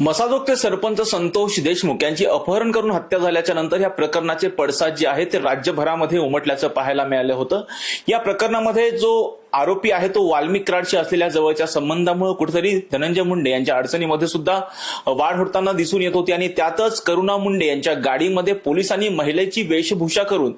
मसाजोगचे सरपंच संतोष देशमुख यांची अपहरण करून हत्या झाल्याच्यानंतर या प्रकरणाचे पडसाद जे आहे ते राज्यभरामध्ये उमटल्याचं पाहायला मिळालं होतं. या प्रकरणामध्ये जो आरोपी आहे तो वाल्मिक कराडशी असलेल्या जवळच्या संबंधामुळे कुठेतरी धनंजय मुंडे यांच्या अडचणीमध्ये सुद्धा वाढ होताना दिसून येत होती. आणि त्यातच करुणा मुंडे यांच्या गाडीमध्ये पोलिसांनी महिलेची वेशभूषा करून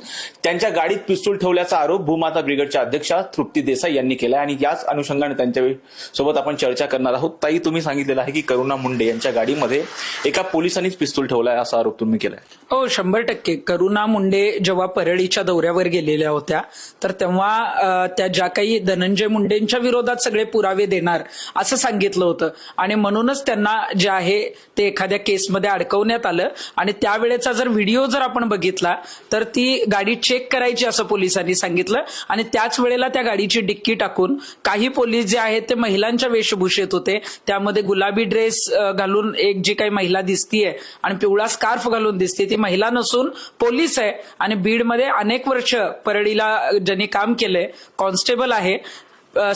त्यांच्या गाडीत पिस्तूल ठेवल्याचा आरोप भूमाता ब्रिगेडच्या अध्यक्षा तृप्ती देसाई यांनी केला आणि याच अनुषंगाने त्यांच्यासोबत आपण चर्चा करणार आहोत. ताई तुम्ही सांगितलेलं आहे की करुणा मुंडे यांच्या गाडीमध्ये एका पोलिसांनीच पिस्तूल ठेवलाय असा आरोप तुम्ही केलाय. हो शंभर टक्के. करुणा मुंडे जेव्हा परळीच्या दौऱ्यावर गेलेल्या होत्या तर तेव्हा त्या ज्या काही धनंजय मुंडेंच्या विरोधात सगळे पुरावे देणार असं सांगितलं होतं. आणि म्हणूनच त्यांना जे आहे ते एखाद्या केसमध्ये अडकवण्यात आलं. आणि त्यावेळेचा जर व्हिडिओ जर आपण बघितला तर ती गाडी चेक करायची असं पोलिसांनी सांगितलं. आणि त्याच वेळेला त्या गाडीची डिक्की टाकून काही पोलीस जे आहेत ते महिलांच्या वेशभूषेत होते. त्यामध्ये गुलाबी ड्रेस घालून एक जी काही महिला दिसतीये आणि पिवळा स्कार्फ घालून दिसते ती महिला नसून पोलीस आहे. आणि बीडमध्ये अनेक वर्ष परळीला ज्यांनी काम केलंय कॉन्स्टेबल आहे.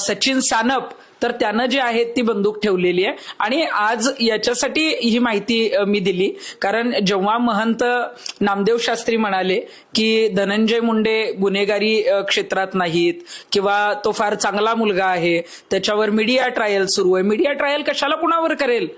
सचिन सानप तर त्यानं जे आहे ती बंदूक ठेवलेली आहे. आणि आज याच्यासाठी ही माहिती मी दिली. कारण जेव्हा महंत नामदेव शास्त्री म्हणाले की धनंजय मुंडे गुन्हेगारी क्षेत्रात नाहीत किंवा तो फार चांगला मुलगा आहे त्याच्यावर मीडिया ट्रायल सुरू आहे. मीडिया ट्रायल कशाला कुणावर करेल?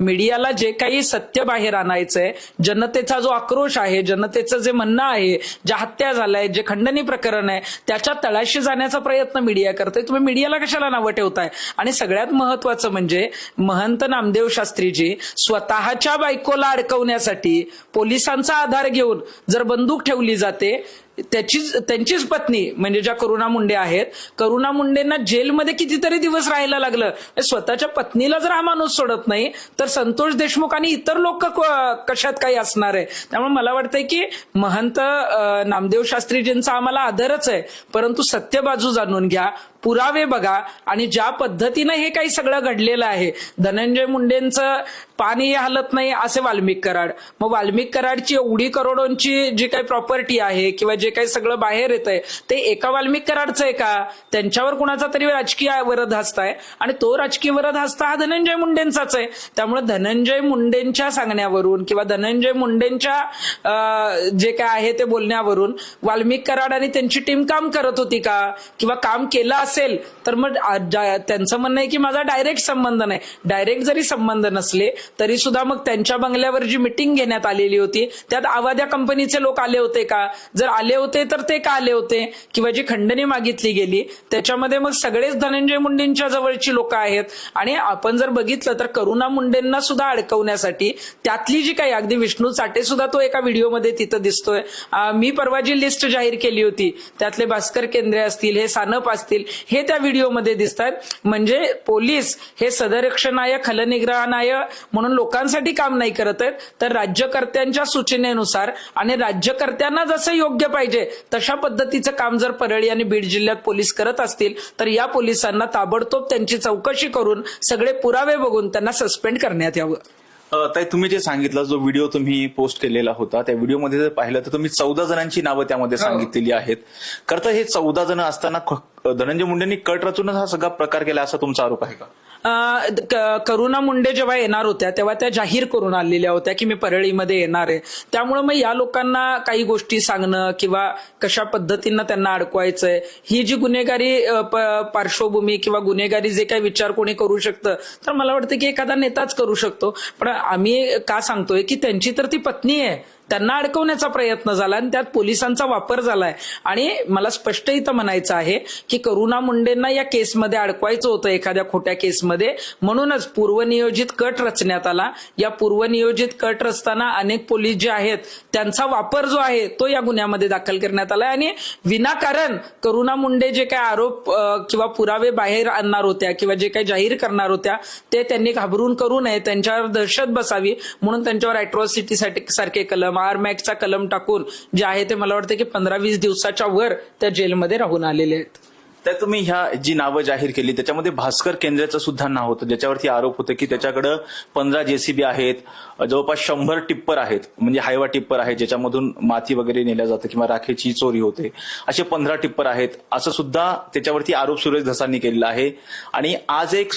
मीडियाला जे काही सत्य बाहेर आणायचंय जनतेचा जो आक्रोश आहे जनतेचं जे म्हणणं आहे ज्या हत्या झालाय जे खंडणी प्रकरण आहे त्याच्या तळाशी जाण्याचा प्रयत्न मीडिया करते तुम्ही मीडियाला कशाला नावं ठेवताय? आणि सगळ्यात महत्वाचं म्हणजे महंत नामदेव शास्त्रीजी स्वतःच्या बायकोला अडकवण्यासाठी पोलिसांचा आधार घेऊन जर बंदूक ठेवली जाते त्याचीच त्यांचीच पत्नी म्हणजे ज्या करुणा मुंडे आहेत करुणा मुंडेंना जेलमध्ये कितीतरी दिवस राहायला लागलं. म्हणजे स्वतःच्या पत्नीला जर हा माणूस सोडत नाही तर संतोष देशमुख आणि इतर लोक कशात काही असणार आहे? त्यामुळे मला वाटतंय की महंत नामदेव शास्त्रीजींचा आम्हाला आदरच आहे. परंतु सत्य बाजू जाणून घ्या. पुरावे बघा आणि ज्या पद्धतीनं हे काही सगळं घडलेलं आहे धनंजय मुंडेंचं पाणी हलत नाही असे वाल्मिक कराड. मग वाल्मिक कराडची एवढी करोडोंची जी काही प्रॉपर्टी आहे किंवा जे काही सगळं बाहेर येत आहे ते एका वाल्मिक कराडचं आहे का? त्यांच्यावर कुणाचा तरी राजकीय वरद हसताय आहे आणि तो राजकीय वरद हसता हा धनंजय मुंडेंचाच आहे. त्यामुळे धनंजय मुंडेंच्या सांगण्यावरून किंवा धनंजय मुंडेंच्या जे काय आहे ते बोलण्यावरून वाल्मिक कराड आणि त्यांची टीम काम करत होती का? किंवा काम केलं असेल तर मग त्यांचं म्हणणं आहे की माझा डायरेक्ट संबंध नाही. डायरेक्ट जरी संबंध नसले तरी सुद्धा मग त्यांच्या बंगल्यावर जी मिटिंग घेण्यात आलेली होती त्यात आवाद्या कंपनीचे लोक आले होते का? जर आले होते तर ते का आले होते? किंवा जी खंडणी मागितली गेली त्याच्यामध्ये मग सगळेच धनंजय मुंडेंच्या जवळची लोक आहेत. आणि आपण जर बघितलं तर करुणा मुंडेंना सुद्धा अडकवण्यासाठी त्यातली जी काही अगदी विष्णू चाटे सुद्धा तो एका व्हिडिओमध्ये तिथं दिसतोय. मी परवा जी लिस्ट जाहीर केली होती त्यातले भास्कर केंद्रे असतील हे सानप असतील हे त्या व्हिडिओमध्ये दिसतात म्हणजे पोलीस हे सदरक्षणाय खलनिग्रहणाय म्हणून लोकांसाठी काम नाही करत आहेत. तर राज्यकर्त्यांच्या सूचनेनुसार आणि राज्यकर्त्यांना जसं योग्य पाहिजे तशा पद्धतीचं काम जर परळी आणि बीड जिल्ह्यात पोलीस करत असतील तर या पोलिसांना ताबडतोब त्यांची चौकशी करून सगळे पुरावे बघून त्यांना सस्पेंड करण्यात यावं. ताई तुम्ही जे सांगितलं जो व्हिडिओ तुम्ही पोस्ट केलेला होता त्या व्हिडिओमध्ये जर पाहिलं तर तुम्ही चौदा जणांची नावं त्यामध्ये सांगितलेली आहेत. करता हे चौदा जण असताना धनंजय मुंडेंनी कट रचूनच हा सगळा प्रकार केला असा तुमचा आरोप आहे क- करुणा मुंडे जेव्हा येणार होत्या तेव्हा त्या जाहीर करून आलेल्या होत्या की मी परळीमध्ये येणार आहे. त्यामुळे मग या लोकांना काही गोष्टी सांगणं किंवा कशा पद्धतीनं त्यांना अडकवायचंय ही जी गुन्हेगारी प- पार्श्वभूमी किंवा गुन्हेगारी जे काही विचार कोणी करू शकतं तर मला वाटतं की एखादा नेताच करू शकतो. पण आम्ही का सांगतोय की त्यांची तर ती पत्नी आहे. त्यांना अडकवण्याचा प्रयत्न झाला आणि त्यात पोलिसांचा वापर झालाय. आणि मला स्पष्ट इथं म्हणायचं आहे की करुणा मुंडेंना या केसमध्ये अडकवायचं होतं एखाद्या खोट्या केसमध्ये. म्हणूनच पूर्वनियोजित कट रचण्यात आला. या पूर्वनियोजित कट रचताना अनेक पोलीस जे आहेत त्यांचा वापर जो आहे तो या गुन्ह्यामध्ये दाखल करण्यात आलाय. आणि विनाकारण करुणा मुंडे जे काही आरोप किंवा पुरावे बाहेर आणणार होत्या किंवा जे काही जाहीर करणार होत्या ते त्यांनी घाबरून करू नये. त्यांच्यावर दहशत बसावी. म्हणून त्यांच्यावर अॅट्रॉसिटी सारखे कलम आर कलम टाकून जे आहे ते मला वाटतं की पंधरा वीस दिवसाच्या वर त्या जेलमध्ये राहून आलेले आहेत. तर तुम्ही ह्या जी नावं जाहीर केली त्याच्यामध्ये भास्कर केंद्राचं सुद्धा नाव होतं ज्याच्यावरती आरोप होते की त्याच्याकडं पंधरा जेसीबी आहेत जवळपास शंभर टिप्पर आहेत म्हणजे हायवा टिप्पर आहे ज्याच्यामधून माती वगैरे नेल्या जातं किंवा राखेची चोरी होते असे पंधरा टिप्पर आहेत. असं सुद्धा त्याच्यावरती आरोप सुरेश धसांनी केलेला आहे. आणि आज एक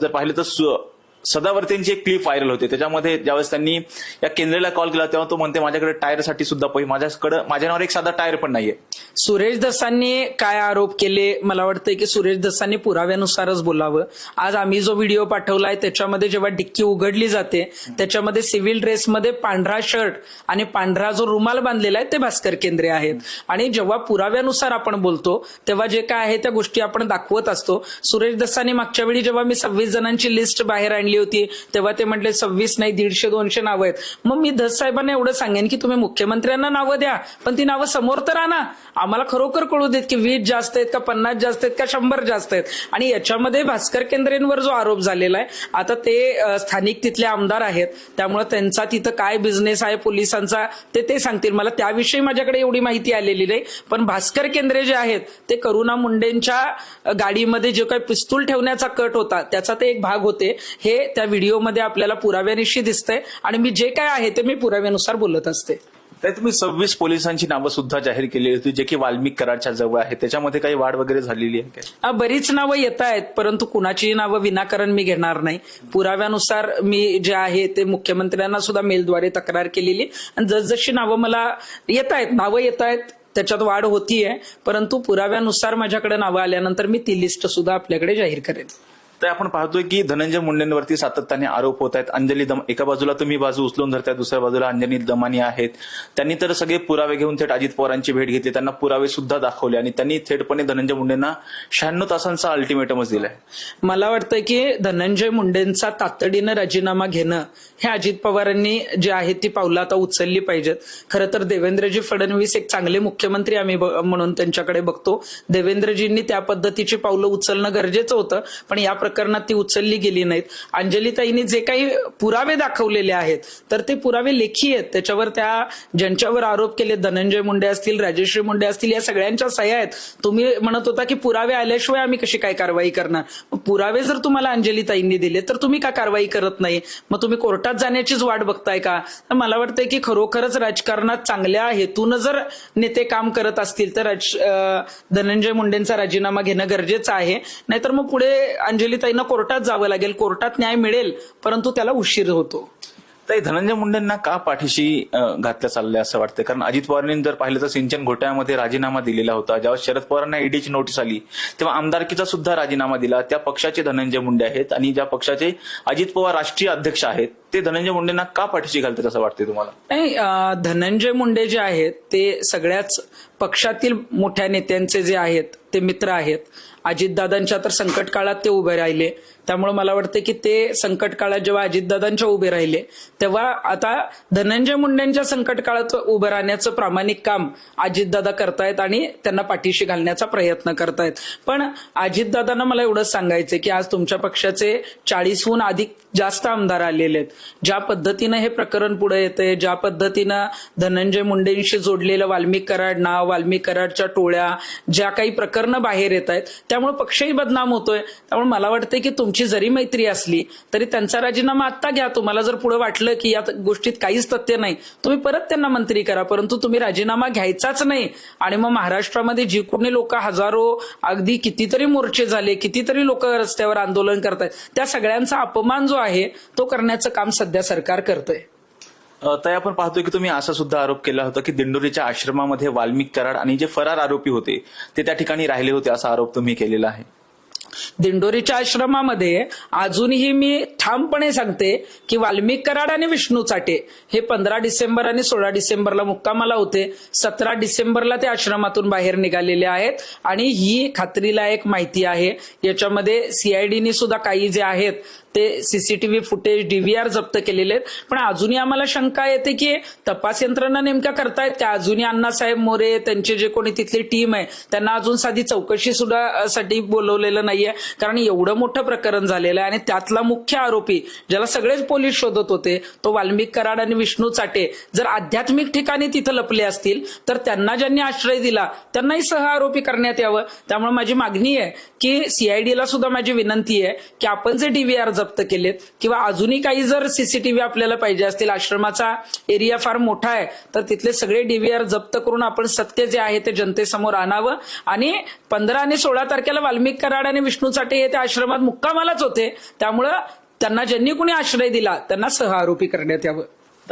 जर पाहिलं तर सु- सदावर्तींची एक क्लिप व्हायरल होते. त्याच्यामध्ये ज्यावेळेस त्यांनी या केंद्राला कॉल केला तेव्हा तो म्हणते माझ्याकडे टायरसाठी सुद्धा पैसे माझ्याकडे माझ्या नावावर एक साधा टायर पण नाहीये. सुरेश दसांनी काय आरोप केले? मला वाटतंय की सुरेश दसांनी पुराव्यानुसारच बोलावं. आज आम्ही जो व्हिडिओ पाठवलाय त्याच्यामध्ये जेव्हा डिक्की उघडली जाते त्याच्यामध्ये सिव्हिल ड्रेसमध्ये पांढरा शर्ट आणि पांढरा जो रुमाल बांधलेला आहे ते भास्कर केंद्रे आहेत. आणि जेव्हा पुराव्यानुसार आपण बोलतो तेव्हा जे काय आहे त्या गोष्टी आपण दाखवत असतो. सुरेश दसांनी मागच्या वेळी जेव्हा मी सव्वीस जणांची लिस्ट बाहेर आणली होती. तेव्हा ते म्हटले सव्वीस नाही दीडशे दोनशे नावं आहेत. मग मी धस साहेबांना एवढं सांगेन की तुम्ही मुख्यमंत्र्यांना नावं द्या पण ती नावं समोर तर आणा. आम्हाला खरोखर कळू देत की वीस जास्त आहेत का पन्नास जास्त आहेत का शंभर जास्त आहेत. आणि याच्यामध्ये भास्कर केंद्रेंवर जो आरोप झालेला आहे आता ते स्थानिक तिथले आमदार आहेत. त्यामुळे त्यांचा तिथं काय बिझनेस आहे पोलिसांचा ते ते सांगतील. मला त्याविषयी माझ्याकडे एवढी माहिती आलेली नाही. पण भास्कर केंद्रे जे आहेत ते करुणा मुंडेंच्या गाडीमध्ये जे काही पिस्तूल ठेवण्याचा कट होता त्याचा ते एक भाग होते. हे त्या व्हिडिओमध्ये आपल्याला पुराव्यानिशी दिसतंय आणि मी जे काय आहे ते मी पुराव्यानुसार बोलत असते. तर तुम्ही सव्वीस पोलिसांची नावं सुद्धा जाहीर केली होती जे की वाल्मिक कराडच्या जवळ आहे. त्याच्यामध्ये काही वाढ वगैरे झालेली आहे काय? अ, बरीच नावं येत आहेत परंतु कुणाची नावं विनाकारण मी घेणार नाही. पुराव्यानुसार मी जे आहे ते मुख्यमंत्र्यांना सुद्धा मेलद्वारे तक्रार केलेली. आणि जसजशी नावं मला येत आहेत नावं येत आहेत त्याच्यात वाढ होतीये. परंतु पुराव्यानुसार माझ्याकडे नावं आल्यानंतर मी ती लिस्ट सुद्धा आपल्याकडे जाहीर करेन. तर आपण पाहतोय की धनंजय मुंडेंवरती सातत्याने आरोप होत आहेत. अंजली दम एका बाजूला तुम्ही बाजू उचलून धरताय दुसऱ्या बाजूला अंजली दमानी आहेत. त्यांनी तर सगळे पुरावे घेऊन थेट अजित पवारांची भेट घेतली. त्यांना पुरावे सुद्धा दाखवले आणि त्यांनी थेटपणे धनंजय मुंडेंना शहाण्णव तासांचा अल्टिमेटमच दिलाय. मला वाटतं की धनंजय मुंडेंचा तातडीनं राजीनामा घेणं हे अजित पवारांनी जे आहे ती पावलं आता उचलली पाहिजेत. खरं तर देवेंद्रजी फडणवीस एक चांगले मुख्यमंत्री आम्ही ब- म्हणून त्यांच्याकडे बघतो. देवेंद्रजींनी त्या पद्धतीची पावलं उचलणं गरजेचं होतं. पण या प्रकरणात ती उचलली गेली नाहीत. अंजलीताईंनी जे काही पुरावे दाखवलेले आहेत तर ते पुरावे लेखी आहेत. त्याच्यावर त्या ज्यांच्यावर आरोप केले धनंजय मुंडे असतील राजेश्री मुंडे असतील या सगळ्यांच्या सह्या आहेत. तुम्ही म्हणत होता की पुरावे आल्याशिवाय आम्ही कशी काय कारवाई करणार? पुरावे जर तुम्हाला अंजलीताईंनी दिले तर तुम्ही का कारवाई करत नाही? मग तुम्ही कोर्टात जाण्याचीच वाट बघताय का? तर मला वाटतंय की खरोखरच राजकारणात चांगल्या हेतून जर नेते काम करत असतील तर राज- धनंजय मुंडेंचा राजीनामा घेणं गरजेचं आहे. नाहीतर मग पुढे अंजली ताईंना कोर्टात जावं लागेल. कोर्टात न्याय मिळेल परंतु त्याला उशीर होतो. तर हे धनंजय मुंडेंना का पाठीशी घातल्या घातलं चाललंय असं वाटतं कारण अजित पवारांनी जर पाहिलं तर सिंचन घोटाळ्यामध्ये राजीनामा दिलेला होता. जेव्हा शरद पवारांना ईडीची नोटीस आली तेव्हा आमदारकीचा सुद्धा राजीनामा दिला. त्या पक्षाचे धनंजय मुंडे आहेत आणि ज्या पक्षाचे अजित पवार राष्ट्रीय अध्यक्ष आहेत ते धनंजय मुंडेंना का पाठीशी घालतात असं वाटतंय तुम्हाला? नाही धनंजय मुंडे जे आहेत ते सगळ्याच पक्षातील मोठ्या नेत्यांचे जे आहेत ते मित्र आहेत. अजितदादांच्या तर संकट काळात ते उभे राहिले. त्यामुळे मला वाटतं की ते संकट काळात जेव्हा अजितदादांच्या उभे राहिले तेव्हा आता धनंजय मुंडेंच्या संकट काळात उभं राहण्याचं प्रामाणिक काम अजितदादा करतायत आणि त्यांना पाठीशी घालण्याचा प्रयत्न करतायत. पण अजितदादांना मला एवढंच सांगायचं की आज तुमच्या पक्षाचे चाळीसहून अधिक जास्त आमदार आलेले आहेत. ज्या पद्धतीनं हे प्रकरण पुढे येतंय ज्या पद्धतीनं धनंजय मुंडेंशी जोडलेलं वाल्मिक कराड नाव वाल्मिक कराडच्या टोळ्या ज्या काही प्रकरणं बाहेर येत आहेत त्यामुळे पक्षही बदनाम होतोय. त्यामुळे मला वाटतं की तुमची जरी मैत्री असली तरी त्यांचा राजीनामा आत्ता घ्या. तुम्हाला जर पुढे वाटलं की या गोष्टीत काहीच तथ्य नाही तुम्ही परत त्यांना मंत्री करा. परंतु तुम्ही राजीनामा घ्यायचाच नाही. आणि मग महाराष्ट्रामध्ये जी कोणी लोक हजारो अगदी कितीतरी मोर्चे झाले कितीतरी लोक रस्त्यावर आंदोलन करतायत. त्या सगळ्यांचा अपमान जो आहे तो करण्याचं काम सध्या सरकार करतंय. ताई आपण पाहतोय की तुम्ही असा सुद्धा आरोप केला होता की दिंडोरीच्या आश्रमामध्ये वाल्मिक कराड आणि जे फरार आरोपी होते ते त्या ठिकाणी राहिले होते असा आरोप तुम्ही केलेला आहे. दिंडोरीच्या आश्रमामध्ये अजूनही मी ठामपणे सांगते की वाल्मिक कराड आणि विष्णू चाटे हे पंधरा डिसेंबर आणि सोळा डिसेंबरला मुक्कामाला होते. सतरा डिसेंबरला ते आश्रमातून बाहेर निघालेले आहेत आणि ही खात्रीलायक माहिती आहे. याच्यामध्ये सीआयडीनी सुद्धा काही जे आहेत ते सीसीटीव्ही फुटेज डीव्हीआर जप्त केलेले आहेत. पण अजूनही आम्हाला शंका येते की तपास यंत्रणा नेमक्या करतायत का अजूनही अण्णासाहेब मोरे त्यांचे जे कोणी तिथली टीम आहे त्यांना अजून साधी चौकशी सुद्धा साठी बोलवलेलं नाहीये. कारण एवढं मोठं प्रकरण झालेलं आहे आणि त्यातला मुख्य आरोपी ज्याला सगळेच पोलीस शोधत होते तो वाल्मिक कराड आणि विष्णू चाटे. जर आध्यात्मिक ठिकाणी तिथं लपले असतील तर त्यांना ज्यांनी आश्रय दिला त्यांनाही सह आरोपी करण्यात यावं. त्यामुळे माझी मागणी आहे की सीआयडीला सुद्धा माझी विनंती आहे की आपण जे डीव्हीआर जप्त जप्त केलेत. किंवा अजूनही काही जर सीसीटीव्ही आपल्याला पाहिजे असतील आश्रमाचा एरिया फार मोठा आहे तर तिथले सगळे डीव्हीआर जप्त करून आपण सत्य जे आहे ते जनतेसमोर आणावं. आणि पंधरा आणि सोळा तारखेला वाल्मिक कराड आणि विष्णू चाटे हे त्या आश्रमात मुक्कामालाच होते. त्यामुळं त्यांना ज्यांनी कुणी आश्रय दिला त्यांना सह आरोपी करण्यात यावं.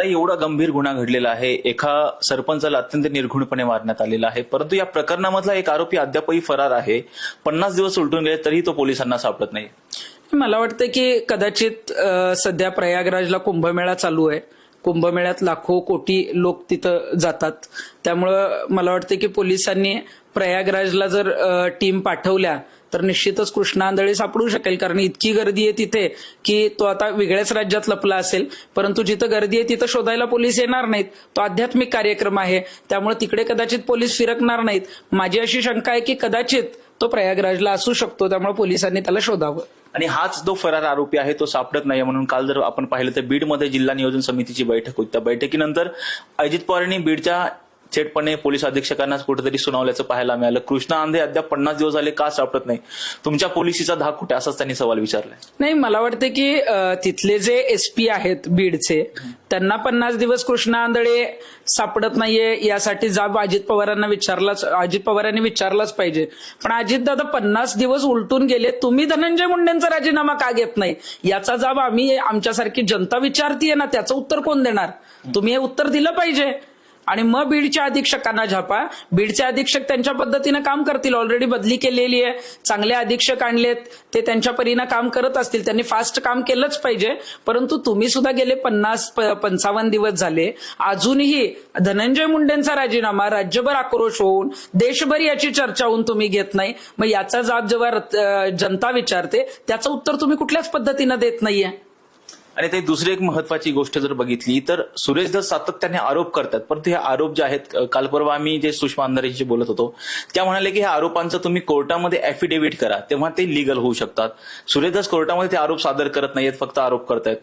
एवढा गंभीर गुन्हा घडलेला आहे. एका सरपंचाला अत्यंत निर्घुणपणे मारण्यात आलेला आहे. परंतु या प्रकरणामधला एक आरोपी अद्यापही फरार आहे. पन्नास दिवस उलटून गेले तरी तो पोलिसांना सापडत नाही. मला वाटतं की कदाचित सध्या प्रयागराजला कुंभमेळा चालू आहे. कुंभमेळ्यात लाखो कोटी लोक तिथं जातात. त्यामुळं मला वाटतं की पोलिसांनी प्रयागराजला जर टीम पाठवल्या तर निश्चितच कृष्णा आंधळे सापडू शकेल. कारण इतकी गर्दी आहे तिथे की तो आता वेगळ्याच राज्यात लपला असेल. परंतु जिथं गर्दी आहे तिथं शोधायला पोलीस येणार नाहीत. तो आध्यात्मिक कार्यक्रम आहे. त्यामुळे तिकडे कदाचित पोलीस फिरकणार नाहीत. माझी अशी शंका आहे की कदाचित तो प्रयागराजला असू शकतो. त्यामुळे पोलिसांनी त्याला शोधावं. आणि हाच जो फरार आरोपी आहे तो सापडत नाही म्हणून काल जर आपण पाहिलं तर बीडमध्ये जिल्हा नियोजन समितीची बैठक होती. त्या बैठकीनंतर अजित पवार यांनी बीडच्या थेटपणे पोलीस अधीक्षकांना कुठेतरी सुनावल्याचं पाहायला मिळालं. कृष्णा आंधे अद्याप पन्नास दिवस झाले का सापडत नाही? तुमच्या पोलिसीचा धाक कुठे? असाच त्यांनी सवाल विचारलाय. नाही मला वाटतं की तिथले जे एसपी आहेत बीडचे त्यांना पन्नास दिवस कृष्णा आंधळे सापडत नाहीये यासाठी जाब अजित पवारांना विचारलाच अजित पवारांनी विचारलाच पाहिजे. पण अजित दादा पन्नास दिवस उलटून गेले तुम्ही धनंजय मुंडेंचा राजीनामा का घेत नाही? याचा जाब आम्ही आमच्यासारखी जनता विचारतीये ना त्याचं उत्तर कोण देणार? तुम्ही हे उत्तर दिलं पाहिजे. आणि मग बीडच्या अधीक्षकांना झापा. बीडचे अधीक्षक त्यांच्या पद्धतीनं काम करतील. ऑलरेडी बदली केलेली आहे. चांगले अधीक्षक आणलेत. ते त्यांच्या परीनं काम करत असतील. त्यांनी फास्ट काम केलंच पाहिजे. परंतु तुम्ही सुद्धा गेले पन्नास प- पंचावन्न दिवस झाले. अजूनही धनंजय मुंडेंचा राजीनामा राज्यभर आक्रोश होऊन देशभर याची चर्चा होऊन तुम्ही घेत नाही. मग याचा जाब जेव्हा जनता विचारते त्याचं उत्तर तुम्ही कुठल्याच पद्धतीनं देत नाहीये. आणि ते दुसरी एक महत्वाची गोष्ट जर बघितली तर सुरेश धस सातत्याने आरोप करतात. परंतु हे आरोप जे आहेत काल परवा आम्ही जे सुषमा अंधारेशी बोलत होतो त्या म्हणाले की ह्या आरोपांचं तुम्ही कोर्टामध्ये ऍफिडेव्हिट करा तेव्हा ते लिगल होऊ शकतात. सुरेश दस कोर्टामध्ये ते आरोप सादर करत नाहीयेत फक्त आरोप करतायत.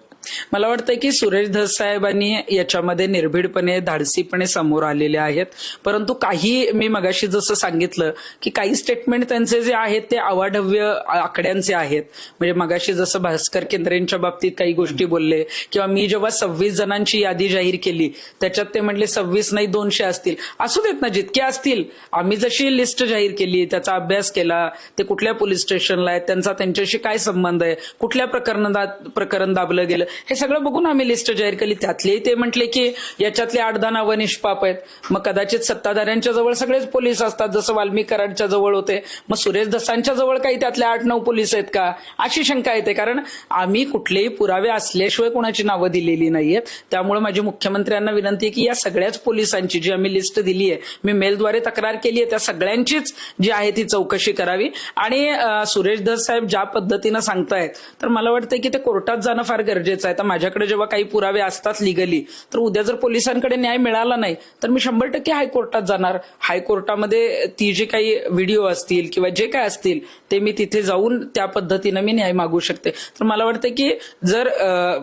मला वाटतं की सुरेश धस साहेबांनी याच्यामध्ये निर्भीडपणे धाडसीपणे समोर आलेले आहेत. परंतु काही मी मगाशी जसं सांगितलं की काही स्टेटमेंट त्यांचे जे आहेत ते अवाढव्य आकड्यांचे आहेत. म्हणजे मगाशी जसं भास्कर केंद्रेंच्या बाबतीत काही गोष्टी बोलले. किंवा मी जेव्हा सव्वीस जणांची यादी जाहीर केली त्याच्यात ते म्हटले सव्वीस नाही दोनशे असतील. असू देत ना जितके असतील. आम्ही जशी लिस्ट जाहीर केली त्याचा अभ्यास केला ते कुठल्या पोलीस स्टेशनला आहेत त्यांचा त्यांच्याशी काय संबंध आहे कुठल्या प्रकरणात प्रकरण दाबलं गेलं हे सगळं बघून आम्ही लिस्ट जाहीर केली. त्यातलेही ते म्हटले की याच्यातले आठ दहा नावं निष्पाप आहेत. मग कदाचित सत्ताधाऱ्यांच्या जवळ सगळेच पोलीस असतात जसं वाल्मिक कराडच्या जवळ होते. मग सुरेश दसांच्या जवळ काही त्यातले आठ नऊ पोलीस आहेत का? अशी शंका येते. कारण आम्ही कुठलेही पुरावे असल्याशिवाय कोणाची नावं दिलेली नाहीयेत त्यामुळे माझी मुख्यमंत्र्यांना विनंती आहे की या सगळ्याच पोलिसांची जी आम्ही लिस्ट दिली आहे मी मेलद्वारे तक्रार केली आहे त्या सगळ्यांचीच जी आहे ती चौकशी करावी. आणि सुरेश धस साहेब ज्या पद्धतीनं सांगतायत तर मला वाटतं की ते कोर्टात जाणं फार गरजेचं आहे. तर माझ्याकडे जेव्हा काही पुरावे असतात लिगली तर उद्या जर पोलिसांकडे न्याय मिळाला नाही तर मी शंभर टक्के हायकोर्टात जाणार. हायकोर्टामध्ये ती जे काही व्हिडिओ असतील किंवा जे काय असतील ते मी तिथे जाऊन त्या पद्धतीनं मी न्याय मागू शकते. तर मला वाटतं की जर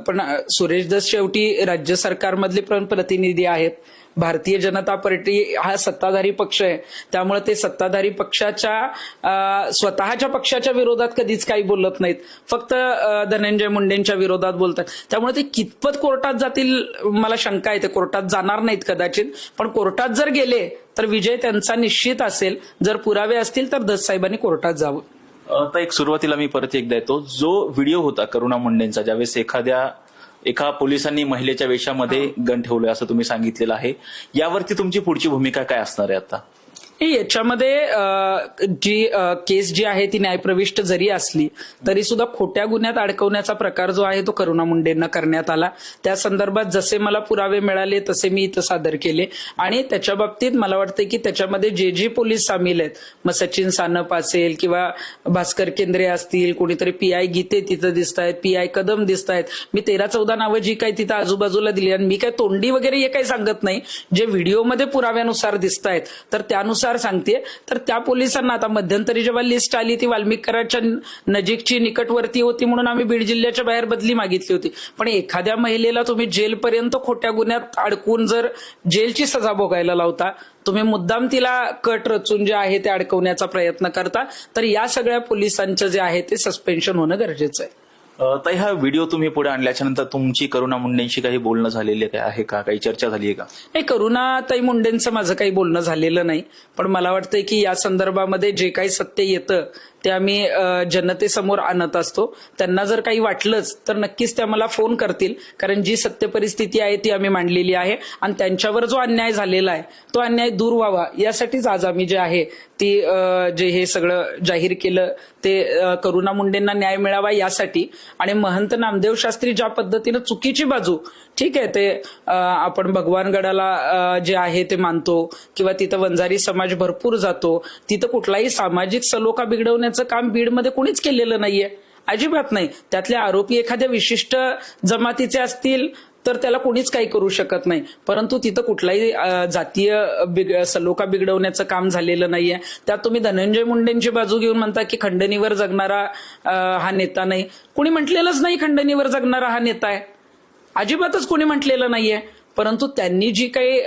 पण सुरेश दस शेवटी राज्य सरकारमधले पण प्रतिनिधी आहेत. भारतीय जनता पार्टी हा सत्ताधारी पक्ष आहे. त्यामुळे ते सत्ताधारी पक्षाच्या स्वतःच्या पक्षाच्या विरोधात कधीच काही बोलत नाहीत. फक्त धनंजय मुंडेंच्या विरोधात बोलतात. त्यामुळे ते कितपत कोर्टात जातील मला शंका आहे. ते कोर्टात जाणार नाहीत कदाचित. पण कोर्टात जर गेले तर विजय त्यांचा निश्चित असेल. जर पुरावे असतील तर दस साहेबांनी कोर्टात जावं. आता एक सुरुवातीला मी परत एकदा येतो. जो व्हिडिओ होता करुणा मुंडेंचा ज्यावेळेस एखाद्या एका पोलिसांनी महिलेच्या वेशामध्ये गण ठेवलंय असं तुम्ही सांगितलेलं आहे यावरती तुमची पुढची भूमिका काय असणार आहे आता? याच्यामध्ये जी केस जी आहे ती न्यायप्रविष्ट जरी असली तरी सुद्धा खोट्या गुन्ह्यात अडकवण्याचा प्रकार जो आहे तो करुणा मुंडेंना करण्यात आला. त्या संदर्भात जसे मला पुरावे मिळाले तसे मी इथं सादर केले. आणि त्याच्या बाबतीत मला वाटतं की त्याच्यामध्ये जे जे पोलीस सामील आहेत मग सचिन सानप असेल किंवा भास्कर केंद्रे असतील कोणीतरी पी आय गीते तिथं दिसत आहेत पी आय कदम दिसत आहेत मी तेरा चौदा नावं जी काही तिथं आजूबाजूला दिली आणि मी काय तोंडी वगैरे हे काही सांगत नाही. जे व्हिडिओमध्ये पुराव्यानुसार दिसत आहेत तर त्यानुसार सांगते तर त्या पोलिसांना आता मध्यंतरी जेव्हा लिस्ट आली ती वाल्मिकराच्या नजीकची निकटवर्ती होती म्हणून आम्ही बीड जिल्ह्याच्या बाहेर बदली मागितली होती. पण एखाद्या महिलेला तुम्ही जेलपर्यंत खोट्या गुन्ह्यात अडकून जर जेलची सजा भोगायला लावता तुम्ही मुद्दाम तिला कट रचून जे आहे ते अडकवण्याचा प्रयत्न करता. तर या सगळ्या पोलिसांचं जे आहे ते सस्पेन्शन होणं गरजेचं आहे. तर ताई हा व्हिडिओ तुम्ही पुढे आणल्याच्या नंतर तुमची करुणा मुंडेंशी काही बोलणं झालेली काय आहे का? काही चर्चा झाली आहे का? नाही करुणाताई मुंडेंचं माझं काही बोलणं झालेलं नाही. पण मला वाटतंय की या संदर्भामध्ये जे काही सत्य येतं ते आम्ही जनतेसमोर आणत असतो. त्यांना जर काही वाटलंच तर नक्कीच त्या मला फोन करतील. कारण जी सत्य परिस्थिती आहे ती आम्ही मांडलेली आहे. आणि त्यांच्यावर जो अन्याय झालेला आहे तो अन्याय दूर व्हावा यासाठीच आज आम्ही जे आहे ती जे हे सगळं जाहीर केलं ते करुणा मुंडेंना न्याय मिळावा यासाठी. आणि महंत नामदेव शास्त्री ज्या पद्धतीनं चुकीची बाजू ठीक आहे ते आपण भगवानगडाला जे आहे ते मानतो. किंवा तिथं वंजारी समाज भरपूर जातो. तिथं कुठलाही सामाजिक सलोखा करण्याचं काम बीडमध्ये कोणीच केलेलं नाहीये. अजिबात नाही. त्यातले आरोपी एखाद्या विशिष्ट जमातीचे असतील तर त्याला कोणीच काही करू शकत नाही. परंतु तिथं कुठलाही जातीय बिग- सलोखा बिघडवण्याचं काम झालेलं नाहीये. त्यात तुम्ही धनंजय मुंडेंची बाजू घेऊन म्हणता की खंडणीवर जगणारा हा नेता नाही. कुणी म्हटलेलंच नाही खंडणीवर जगणारा हा नेता आहे. अजिबातच कोणी म्हटलेलं नाहीये. परंतु त्यांनी जी काही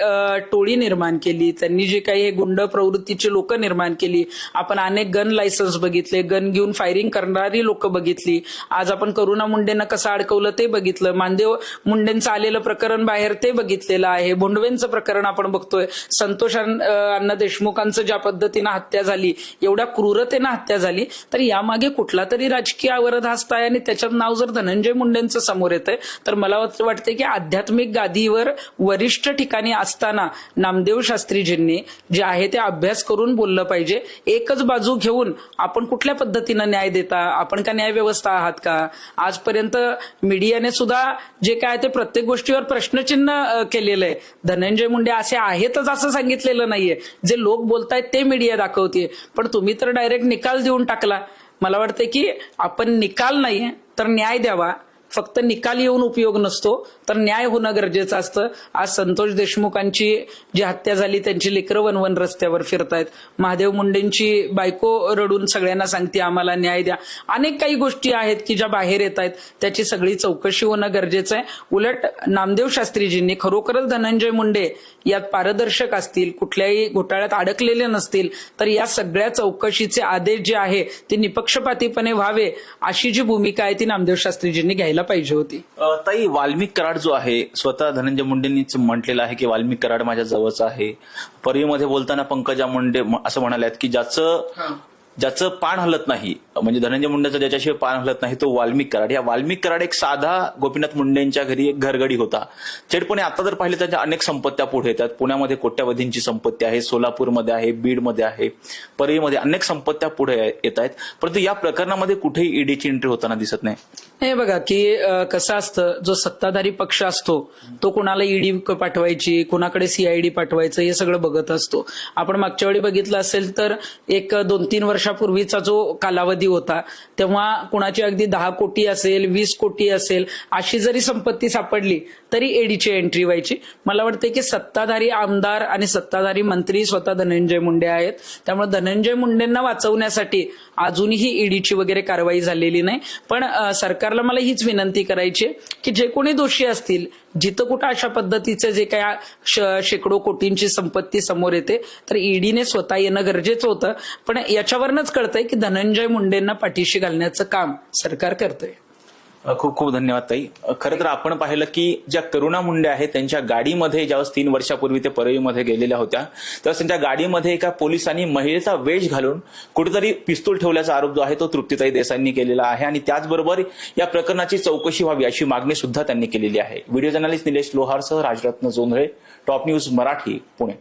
टोळी निर्माण केली त्यांनी जी काही हे गुंड प्रवृत्तीची लोक निर्माण केली आपण अनेक गन लायसन्स बघितले गन घेऊन फायरिंग करणारी लोक बघितली आज आपण करुणा मुंडेंना कसं अडकवलं ते बघितलं मानदेव मुंडेंचं आलेलं प्रकरण बाहेर ते बघितलेलं आहे भोंडवेंचं प्रकरण आपण बघतोय संतोष अण्णा देशमुखांचं ज्या पद्धतीनं हत्या झाली एवढ्या क्रूरतेनं हत्या झाली तर यामागे कुठला तरी राजकीय अवरध असताय आणि त्याच्यात नाव जर धनंजय मुंडेंचं समोर येतंय तर मला वाट- वाटते की आध्यात्मिक गादीवर वरिष्ठ ठिकाणी असताना नामदेव शास्त्रीजींनी जे आहे ते अभ्यास करून बोललं पाहिजे. एकच बाजू घेऊन आपण कुठल्या पद्धतीनं न्याय देता? आपण का न्याय व्यवस्था आहात का? आजपर्यंत मीडियाने सुद्धा जे काय ते प्रत्येक गोष्टीवर प्रश्नचिन्ह केलेलं आहे. धनंजय मुंडे असे आहेतच असं सांगितलेलं नाहीये. जे लोक बोलतायत ते मीडिया दाखवते पण तुम्ही तर डायरेक्ट निकाल देऊन टाकला. मला वाटतं की आपण निकाल नाही तर न्याय द्यावा. फक्त निकाल येऊन उपयोग नसतो तर न्याय होणं गरजेचं असतं. आज संतोष देशमुखांची जी हत्या झाली त्यांची लेकरं वनवन रस्त्यावर फिरतायत. महादेव मुंडेंची बायको रडून सगळ्यांना सांगते आम्हाला न्याय द्या. अनेक काही गोष्टी आहेत की ज्या बाहेर येत आहेत त्याची सगळी चौकशी होणं गरजेचं आहे. उलट नामदेव शास्त्रीजींनी खरोखरच धनंजय मुंडे यात पारदर्शक असतील कुठल्याही घोटाळ्यात अडकलेले नसतील तर या सगळ्या चौकशीचे आदेश जे आहे ते निपक्षपातीपणे व्हावे अशी जी भूमिका आहे ती नामदेव शास्त्रीजींनी घ्यायला पाहिजे होती. ताई वाल्मिक कराड जो आहे स्वतः धनंजय मुंडेंनीच म्हटलेलं आहे की वाल्मिक कराड माझ्या जवळचा आहे. परळीमध्ये बोलताना पंकजा मुंडे असं म्हणाल्यात की ज्याचं ज्याचं पान हलत नाही म्हणजे धनंजय मुंडेचं ज्याच्याशिवाय पान हलत नाही तो वाल्मिक कराड. या वाल्मिक कराड एक साधा गोपीनाथ मुंडेंच्या घरी एक घरगडी होता. चेडपणे आता जर पाहिलं तर त्याच्या अनेक संपत्त्या पुढे येतात. पुण्यामध्ये कोट्यावधींची संपत्ती आहे सोलापूरमध्ये आहे बीडमध्ये आहे परळीमध्ये अनेक संपत्त्या पुढे येत आहेत. परंतु या प्रकरणामध्ये कुठेही ईडीची एंट्री होताना दिसत नाही. हे बघा की कसं असतं जो सत्ताधारी पक्ष असतो तो कुणाला ईडी पाठवायची कुणाकडे सीआयडी पाठवायचं हे सगळं बघत असतो. आपण मागच्या वेळी बघितलं असेल तर एक दोन तीन वर्ष वर्षापूर्वीचा जो कालावधी होता तेव्हा कुणाची अगदी दहा कोटी असेल वीस कोटी असेल अशी जरी संपत्ती सापडली तरी एडीची एंट्री व्हायची. मला वाटते की सत्ताधारी आमदार आणि सत्ताधारी मंत्री स्वतः धनंजय मुंडे आहेत. त्यामुळे धनंजय मुंडेंना वाचवण्यासाठी अजूनही ईडीची वगैरे कारवाई झालेली नाही. पण सरकारला मला हीच विनंती करायची आहे की जे कोणी दोषी असतील जिथं कुठं अशा पद्धतीचे जे काय शेकडो कोटींची संपत्ती समोर येते तर ईडीने स्वतः येणं गरजेचं होतं. पण याच्यावर यावरूनच कळतंय की धनंजय मुंडेंना पाठीशी घालण्याचं काम सरकार करतंय. खूप खूप धन्यवाद ताई. खरं तर आपण पाहिलं की ज्या करुणा मुंडे आहेत त्यांच्या गाडीमध्ये ज्यावेळेस तीन वर्षापूर्वी ते परळीमध्ये गेलेल्या होत्या तर त्यांच्या गाडीमध्ये एका पोलिसांनी महिलेचा वेश घालून कुठेतरी पिस्तूल ठेवल्याचा आरोप जो आहे तो तृप्तीताई देसाईंनी केलेला आहे आणि त्याचबरोबर या प्रकरणाची चौकशी व्हावी अशी मागणी सुद्धा त्यांनी केलेली आहे. व्हिडिओ जर्नलिस्ट निलेश लोहारसह राजरत्न जोंधळे टॉप न्यूज मराठी पुणे.